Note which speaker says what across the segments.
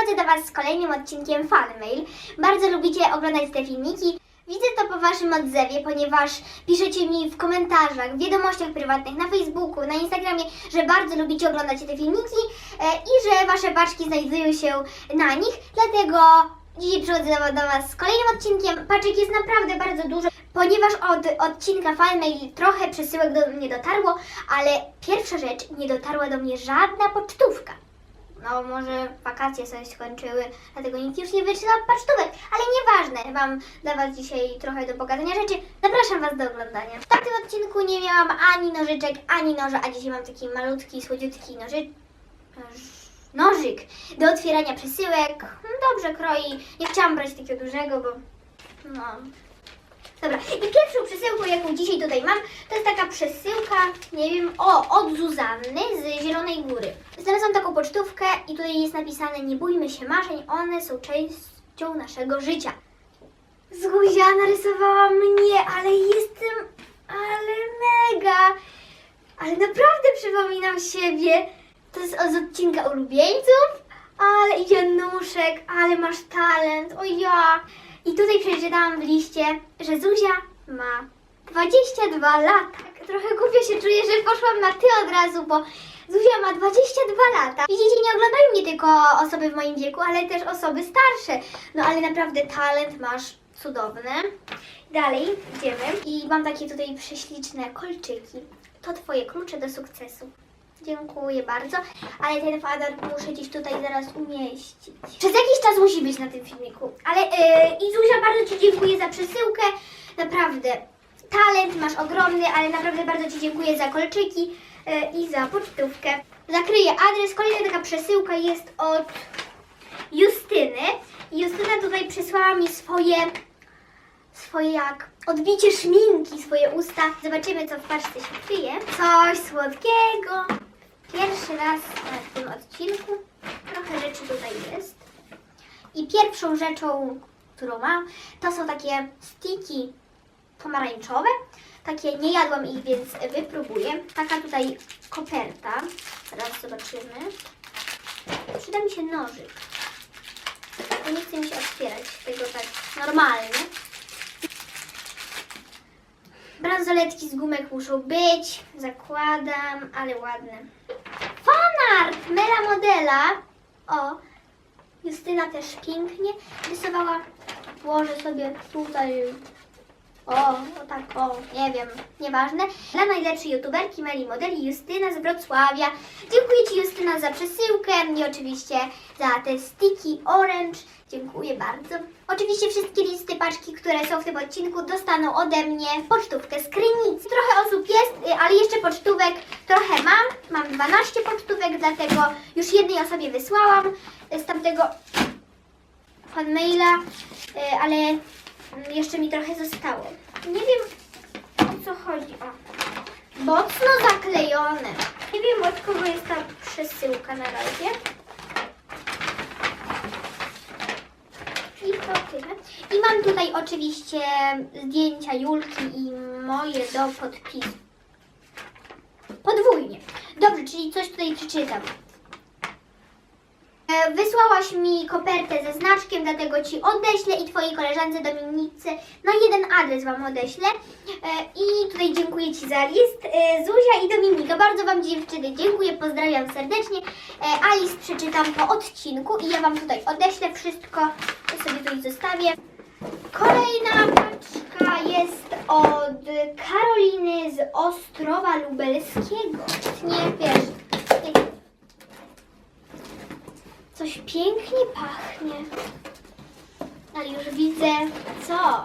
Speaker 1: przychodzę do Was z kolejnym odcinkiem Fanmail. Bardzo lubicie oglądać te filmiki. Widzę to po Waszym odzewie, ponieważ piszecie mi w komentarzach, w wiadomościach prywatnych, na Facebooku, na Instagramie, że bardzo lubicie oglądać te filmiki e, i że Wasze paczki znajdują się na nich. Dlatego dzisiaj przychodzę do- do Was z kolejnym odcinkiem. Paczek jest naprawdę bardzo dużo, ponieważ od odcinka Fanmail trochę przesyłek do mnie dotarło, ale pierwsza rzecz, nie dotarła do mnie żadna pocztówka. No, może wakacje sobie skończyły, dlatego nikt już nie wyczytał pocztówek, ale nieważne. Mam dla Was dzisiaj trochę do pokazania rzeczy. Zapraszam Was do oglądania. W tamtym odcinku nie miałam ani nożyczek, ani noża, a dzisiaj mam taki malutki, słodziutki noży... noż- nożyk do otwierania przesyłek. Dobrze kroi. Nie chciałam brać takiego dużego, bo... No, Dobra, i pierwszą przesyłką, jaką dzisiaj tutaj mam, to jest taka przesyłka, nie wiem, o, od Zuzanny z Zielonej Góry. Znalazłam taką pocztówkę i tutaj jest napisane, nie bójmy się marzeń, one są częścią naszego życia. Zuzia narysowała mnie, ale jestem, ale mega, ale naprawdę przypominam siebie. To jest z odcinka ulubieńców, ale Januszek, ale masz talent, o ja. I tutaj przeczytałam w liście, że Zuzia ma 22 lata. Trochę głupio się czuję, że poszłam na ty od razu, bo Zuzia ma 22 lata. Widzicie, nie oglądają mnie tylko osoby w moim wieku, ale też osoby starsze. No ale naprawdę talent masz cudowny. Dalej idziemy i mam takie tutaj prześliczne kolczyki. To twoje klucze do sukcesu. Dziękuję bardzo, ale ten kwadrat muszę gdzieś tutaj zaraz umieścić. Przez jakiś czas musi być na tym filmiku. Ale yy, i Zuzia, bardzo Ci dziękuję za przesyłkę. Naprawdę, talent masz ogromny, ale naprawdę bardzo Ci dziękuję za kolczyki yy, i za pocztówkę. Zakryję adres. Kolejna taka przesyłka jest od Justyny. I Justyna tutaj przysłała mi swoje swoje jak odbicie szminki, swoje usta. Zobaczymy, co w paczce się kryje. Coś słodkiego. Pierwszy raz w tym odcinku. Trochę rzeczy tutaj jest. I pierwszą rzeczą, którą mam, to są takie stiki pomarańczowe. Takie nie jadłam ich, więc wypróbuję. Taka tutaj koperta. Teraz zobaczymy. Przyda mi się nożyk. Bo nie chce mi się otwierać tego tak normalnie. Bransoletki z gumek muszą być, zakładam, ale ładne. Fanart Mela Modela. O, Justyna też pięknie rysowała. Włożę sobie tutaj. O, o tak, o, nie wiem, nieważne. Dla najlepszej youtuberki Meli Modeli Justyna z Wrocławia. Dziękuję Ci Justyna za przesyłkę i oczywiście za te sticky orange. Dziękuję bardzo. Oczywiście wszystkie listy paczki, które są w tym odcinku dostaną ode mnie pocztówkę z Krynicy. Trochę osób jest, y, ale jeszcze pocztówek trochę mam. Mam 12 pocztówek, dlatego już jednej osobie wysłałam y, z tamtego fanmaila, y, ale mm, jeszcze mi trochę zostało. Nie wiem o co chodzi. O. Mocno zaklejone. Nie wiem od kogo jest ta przesyłka na razie. Tyle. I mam tutaj oczywiście zdjęcia Julki i moje do podpisu. Podwójnie. Dobrze, czyli coś tutaj przeczytam. E, Wysłałaś mi kopertę ze znaczkiem, dlatego Ci odeślę i Twojej koleżance Dominice na jeden adres Wam odeślę. E, I tutaj dziękuję Ci za list. E, Zuzia i Dominika, bardzo Wam dziewczyny dziękuję, pozdrawiam serdecznie. A list przeczytam po odcinku i ja Wam tutaj odeślę wszystko. To sobie tutaj zostawię. Kolejna paczka jest od Karoliny z Ostrowa Lubelskiego. Nie, wiesz, nie, Coś pięknie pachnie. Ale już widzę, co?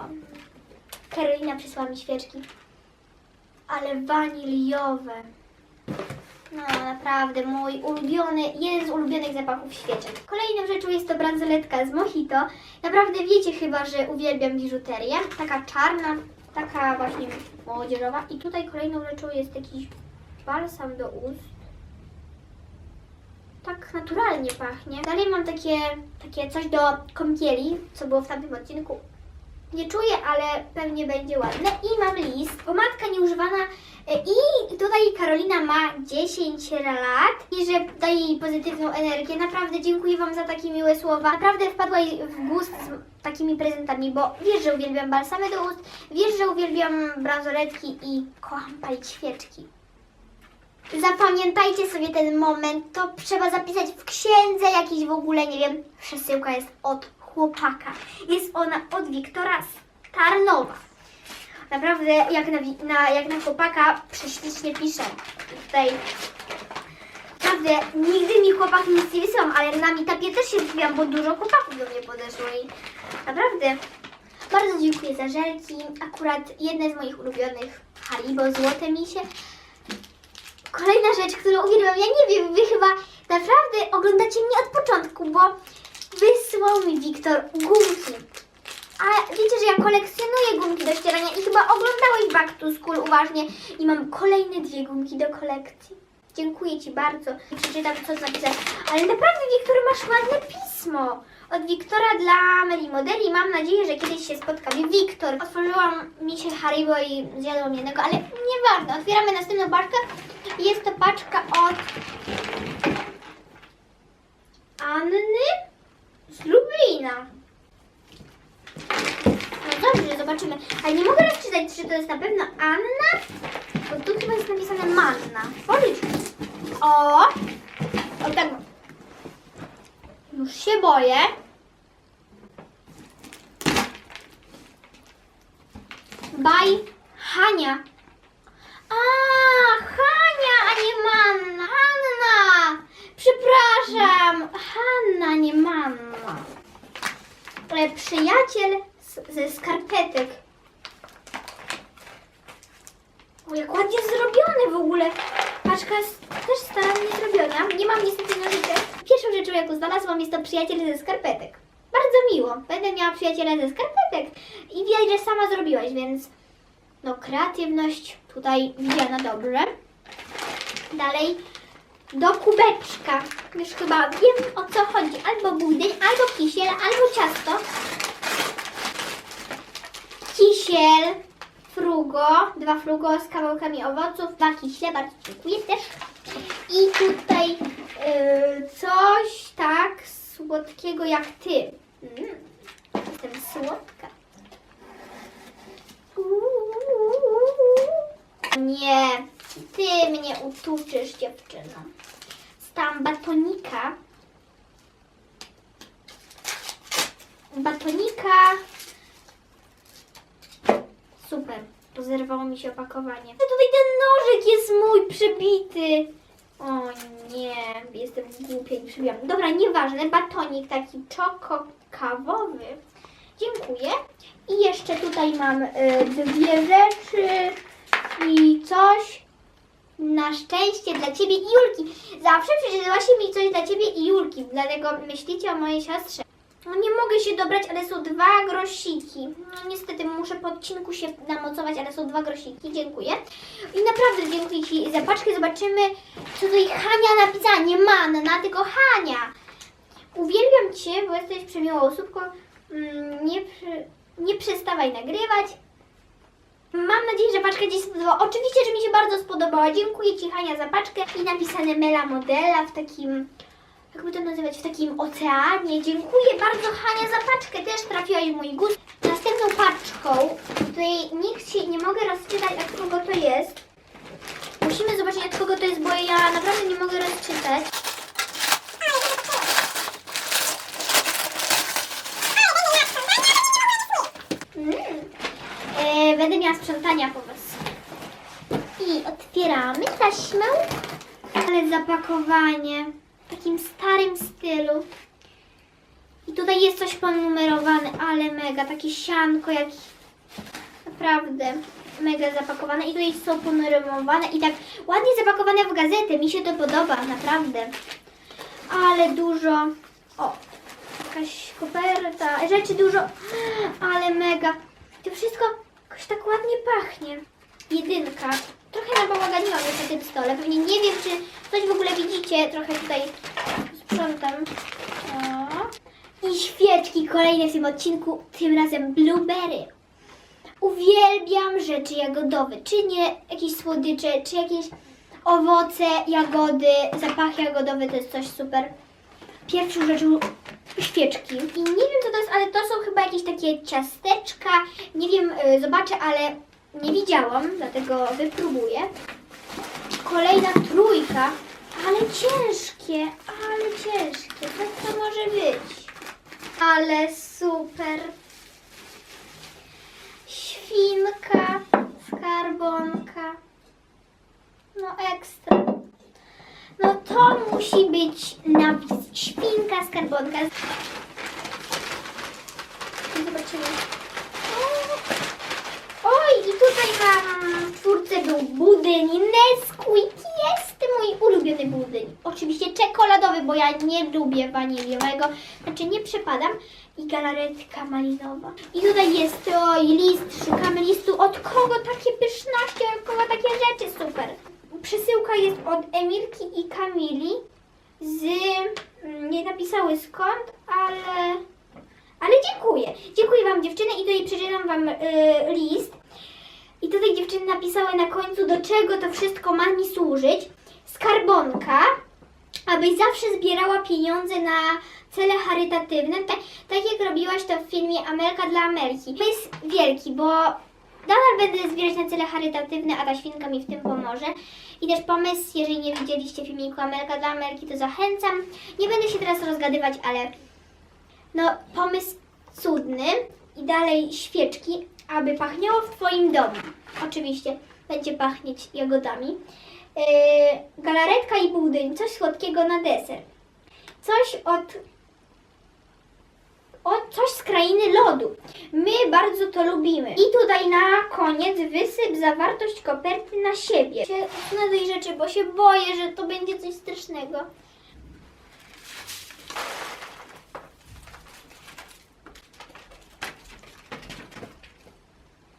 Speaker 1: Karolina przysłała mi świeczki. Ale waniliowe. No naprawdę, mój ulubiony, jeden z ulubionych zapachów świeczek. Kolejną rzeczą jest to bransoletka z mojito. Naprawdę wiecie chyba, że uwielbiam biżuterię. Taka czarna, taka właśnie młodzieżowa. I tutaj kolejną rzeczą jest jakiś balsam do ust tak naturalnie pachnie. Dalej mam takie, takie coś do kąpieli, co było w tamtym odcinku. Nie czuję, ale pewnie będzie ładne. I mam list. Pomadka nieużywana. E, I tutaj Karolina ma 10 lat i że daje jej pozytywną energię. Naprawdę dziękuję Wam za takie miłe słowa. Naprawdę wpadła jej w gust z takimi prezentami, bo wiesz, że uwielbiam balsamy do ust, wiesz, że uwielbiam bransoletki i kocham palić świeczki. Zapamiętajcie sobie ten moment, to trzeba zapisać w księdze jakiejś w ogóle, nie wiem, przesyłka jest od chłopaka. Jest ona od Wiktora z Tarnowa. Naprawdę, jak na, na, jak na chłopaka, prześlicznie pisze. I Tutaj Naprawdę, nigdy mi chłopak nic nie wysyłam, ale na mitapie też się zdziwiłam, bo dużo chłopaków do mnie podeszło i naprawdę bardzo dziękuję za żelki. Akurat jedne z moich ulubionych Haribo, złote misie. Kolejna rzecz, którą uwielbiam, ja nie wiem, wy chyba naprawdę oglądacie mnie od początku, bo wysłał mi Wiktor gumki. A wiecie, że ja kolekcjonuję gumki do ścierania i chyba oglądałeś Back to School uważnie i mam kolejne dwie gumki do kolekcji. Dziękuję Ci bardzo. Przeczytam, co napisać. Ale naprawdę, Wiktor, masz ładne pismo. Od Wiktora dla Meli Modeli. Mam nadzieję, że kiedyś się spotkamy. Wiktor, otworzyłam mi się Haribo i zjadłam jednego, ale nieważne. Otwieramy następną paczkę. Jest to paczka od Anny z Lublina. Dobrze, zobaczymy. Ale nie mogę rozczytać, czy to jest na pewno Anna, bo tu chyba jest napisane Manna. Policzmy. O! O tak. Już się boję. Baj Hania. A, Hania, a nie Manna. Hanna! Przepraszam. Hanna, nie Manna. Ale przyjaciel ze skarpetek. O, jak ładnie zrobione w ogóle. Paczka jest też starannie zrobiona. Nie mam niestety nożyczek. Pierwszą rzeczą, jaką znalazłam, jest to przyjaciel ze skarpetek. Bardzo miło. Będę miała przyjaciela ze skarpetek. I widać, że sama zrobiłaś, więc no kreatywność tutaj widziana dobrze. Dalej do kubeczka. Już chyba wiem o co chodzi. Albo budyń, albo kisiel, albo ciasto. Kisiel, frugo, dwa frugo z kawałkami owoców, dwa kiśle, bardzo dziękuję też. I tutaj yy, coś tak słodkiego jak ty. Mm, jestem słodka. Nie, ty mnie utuczysz, dziewczyno. Stam batonika. Się opakowanie. A tutaj ten nożyk jest mój przybity. O nie, jestem głupia i przybijam. Dobra, nieważne. Batonik taki czoko-kawowy. Dziękuję. I jeszcze tutaj mam y, dwie rzeczy i coś. Na szczęście dla Ciebie i Julki. Zawsze przeczytałaś mi coś dla Ciebie i Julki, dlatego myślicie o mojej siostrze. No nie mogę się dobrać, ale są dwa grosiki. No niestety muszę po odcinku się namocować, ale są dwa grosiki. Dziękuję. I naprawdę dziękuję Ci za paczkę. Zobaczymy, co tutaj Hania napisała. Nie Manna, tylko Hania. Uwielbiam Cię, bo jesteś przemiłą osobką. Mm, Nie, nie przestawaj nagrywać. Mam nadzieję, że paczka Ci spodobała. Oczywiście, że mi się bardzo spodobała. Dziękuję Ci Hania za paczkę i napisane Mela Modela w takim, jakby to nazywać, w takim oceanie. Dziękuję bardzo Hania za paczkę. Też trafiłaś w mój gust. Następną paczką, której nikt się nie mogę rozczytać, od kogo to jest. Musimy zobaczyć, od kogo to jest, bo ja naprawdę nie mogę rozczytać. Mm. E, będę miała sprzątania po was. I otwieramy taśmę. Ale zapakowanie takim starym stylu. I tutaj jest coś ponumerowane, ale mega, takie sianko jak naprawdę mega zapakowane. I tutaj są ponumerowane i tak ładnie zapakowane w gazetę. Mi się to podoba, naprawdę. Ale dużo. O, jakaś koperta, rzeczy dużo, ale mega. To wszystko jakoś tak ładnie pachnie. Jedynka. Trochę nabałaganiłam już na tym stole. Pewnie nie wiem, czy coś w ogóle widzicie. Trochę tutaj sprzątam. O. I świeczki kolejne w tym odcinku, tym razem blueberry. Uwielbiam rzeczy jagodowe, czy nie jakieś słodycze, czy jakieś owoce, jagody, zapachy jagodowe, to jest coś super. Pierwszą rzeczą świeczki. I nie wiem co to jest, ale to są chyba jakieś takie ciasteczka. Nie wiem, y, zobaczę, ale nie widziałam, dlatego wypróbuję. Kolejna trójka, ale ciężkie, ale ciężkie. Co to może być? Ale super. Świnka, skarbonka. No ekstra. No to musi być napis świnka, skarbonka. Zobaczymy. Oj, i tutaj mam w był budyń Nesquik. Ulubiony budyń. Oczywiście czekoladowy, bo ja nie lubię waniliowego. Znaczy nie przepadam. I galaretka malinowa. I tutaj jest oj, list. Szukamy listu. Od kogo takie pyszności, od kogo takie rzeczy super. Przesyłka jest od Emilki i Kamili z... mm, Nie napisały skąd, ale... Ale dziękuję. Dziękuję Wam dziewczyny i tutaj przeczytam Wam y, list. I tutaj dziewczyny napisały na końcu, do czego to wszystko ma mi służyć. Skarbonka, abyś zawsze zbierała pieniądze na cele charytatywne, tak, tak jak robiłaś to w filmie Amelka dla Amelki. To jest wielki, bo nadal będę zbierać na cele charytatywne, a ta świnka mi w tym pomoże. I też pomysł, jeżeli nie widzieliście filmiku Amelka dla Amelki, to zachęcam. Nie będę się teraz rozgadywać, ale no, pomysł cudny i dalej świeczki, aby pachniało w Twoim domu. Oczywiście będzie pachnieć jagodami. Yy, galaretka i budyń, coś słodkiego na deser. Coś od, od coś z krainy lodu. My bardzo to lubimy. I tutaj na koniec wysyp zawartość koperty na siebie. Na tej rzeczy, bo się boję, że to będzie coś strasznego.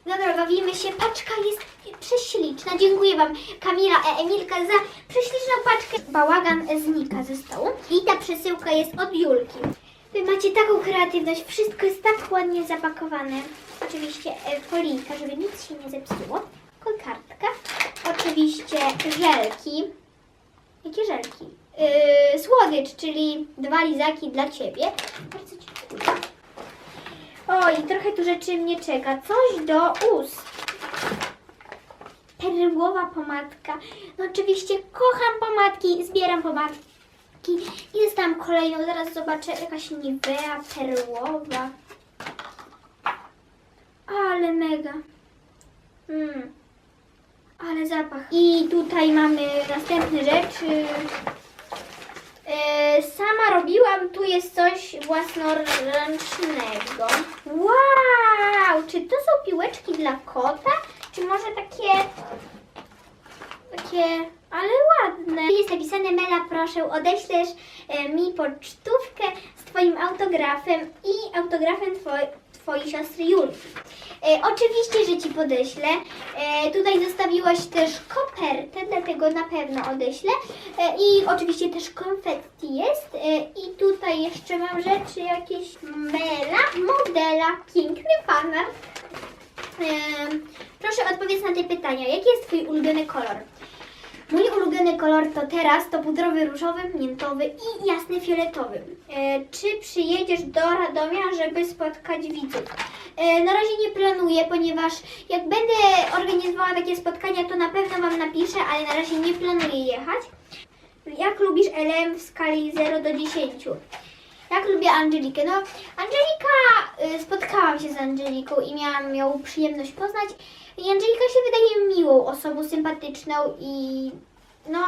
Speaker 1: Dobra, bawimy się. Paczka jest prześliczna. Dziękuję Wam, Kamila i Emilka, za prześliczną paczkę. Bałagan znika ze stołu. I ta przesyłka jest od Julki. Wy macie taką kreatywność. Wszystko jest tak ładnie zapakowane. Oczywiście e, folijka, żeby nic się nie zepsuło. Kokardka. Oczywiście żelki. Jakie żelki? Yy, słodycz, czyli dwa lizaki dla Ciebie. Bardzo. Oj, trochę tu rzeczy mnie czeka. Coś do ust. Perłowa pomadka. No oczywiście kocham pomadki, zbieram pomadki. I dostałam kolejną, zaraz zobaczę, jakaś Nivea perłowa. Ale mega. Mm. Ale zapach. I tutaj mamy następne rzeczy. E, Sama robiłam, tu jest coś własnoręcznego. Wow! Czy to są piłeczki dla kota? Czy może takie. Takie. Ale ładne. Jest napisane Mela, proszę, odeślesz e, mi pocztówkę z Twoim autografem i autografem twoj, Twojej siostry Julki. E, oczywiście, że Ci podeślę. E, tutaj zostawiłaś też kopertę, dlatego na pewno odeślę. E, I oczywiście też konfetti jest. E, I tutaj jeszcze mam rzeczy jakieś Mela, modela, piękny fanart. Em, Proszę odpowiedz na te pytania. Jaki jest Twój ulubiony kolor? Mój ulubiony kolor to teraz to pudrowy różowy, miętowy i jasny fioletowy. E, czy przyjedziesz do Radomia, żeby spotkać widzów? E, na razie nie planuję, ponieważ jak będę organizowała takie spotkania, to na pewno Wam napiszę, ale na razie nie planuję jechać. Jak lubisz LM w skali 0 do 10? Jak lubię Angelikę? No, Angelika, y, spotkałam się z Angeliką i miałam ją przyjemność poznać. I Angelika się wydaje miłą osobą, sympatyczną i no,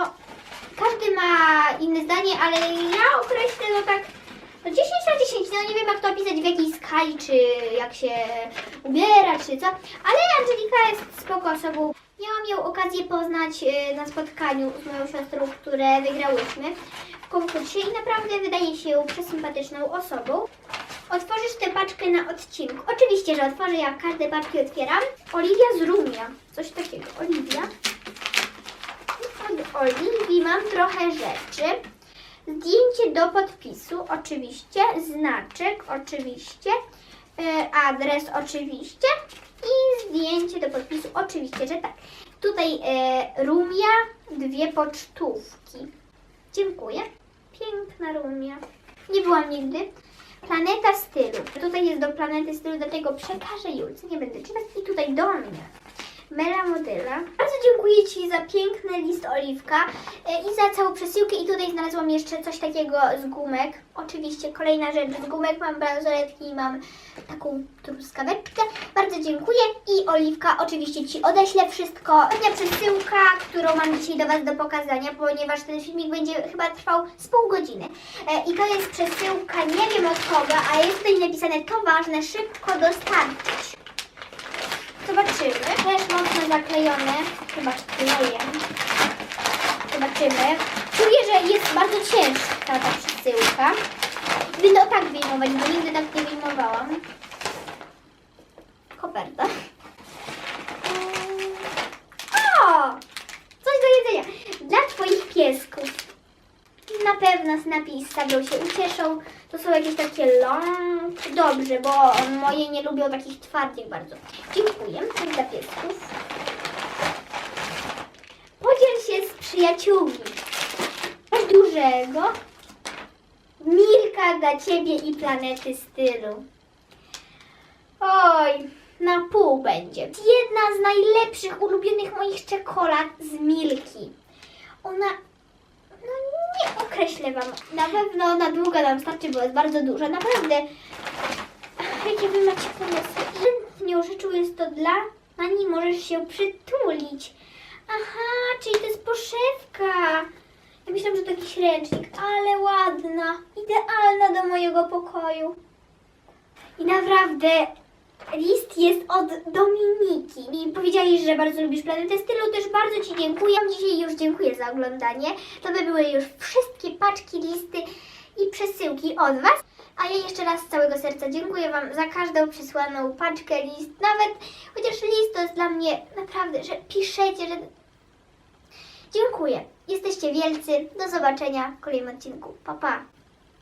Speaker 1: każdy ma inne zdanie, ale ja określę no tak no 10 na 10, no nie wiem jak to opisać w jakiej skali, czy jak się ubiera, czy co, ale Angelika jest spoko osobą. Miałam ją okazję poznać y, na spotkaniu z moją siostrą, które wygrałyśmy konkursie i naprawdę wydaje się przesympatyczną osobą. Otworzysz tę paczkę na odcinku. Oczywiście, że otworzę, jak każde paczki otwieram. Oliwia z Rumia. Coś takiego. Oliwia. Od Oliwii mam trochę rzeczy. zdjęcie do podpisu, oczywiście, znaczek, oczywiście, e, adres, oczywiście i zdjęcie do podpisu, oczywiście, że tak. Tutaj e, rumia, dwie pocztówki. Dziękuję. Piękna rumia. Nie byłam nigdy. Planeta stylu. Tutaj jest do planety stylu, dlatego przekażę Julce, nie będę czytać. I tutaj do mnie. Mela Modyla. Bardzo dziękuję Ci za piękny list Oliwka e, i za całą przesyłkę. I tutaj znalazłam jeszcze coś takiego z gumek. Oczywiście kolejna rzecz z gumek. Mam bransoletki i mam taką truskaweczkę. Bardzo dziękuję i Oliwka oczywiście Ci odeślę wszystko. Ostatnia przesyłka, którą mam dzisiaj do Was do pokazania, ponieważ ten filmik będzie chyba trwał z pół godziny. E, I to jest przesyłka, nie wiem od kogo, a jest tutaj napisane to ważne, szybko dostarczyć. Zobaczymy. Też mocno zaklejone. Chyba klejem. Zobaczymy. Czuję, że jest bardzo ciężka ta przesyłka. Będę tak wyjmować, bo nigdy tak nie wyjmowałam. Koperta. Mm. O! Coś do jedzenia. Dla Twoich piesków. Na Snappy i Stablo się ucieszą. To są jakieś takie long. Dobrze, bo moje nie lubią takich twardych bardzo. Dziękuję. Dla piesków. Podziel się z przyjaciółmi. Dużego. Milka dla Ciebie i planety stylu. Oj, na pół będzie. Jedna z najlepszych, ulubionych moich czekolad z Milki. Ona określę Wam. Na pewno na długo nam starczy, bo jest bardzo duża. Naprawdę. Jakie Wy macie pomysły? Chętnie rzeczą jest to dla... Na niej możesz się przytulić. Aha, czyli to jest poszewka. Ja myślałam, że to jakiś ręcznik, ale ładna. Idealna do mojego pokoju. I naprawdę list jest od Dominiki. I powiedzieli, że bardzo lubisz planetę stylu. Też bardzo Ci dziękuję. Dzisiaj już dziękuję za oglądanie. To by były już wszystkie paczki, listy i przesyłki od Was. A ja jeszcze raz z całego serca dziękuję Wam za każdą przysłaną paczkę, list. Nawet chociaż list to jest dla mnie naprawdę, że piszecie, że Dziękuję. Jesteście wielcy. Do zobaczenia w kolejnym odcinku. Pa, pa.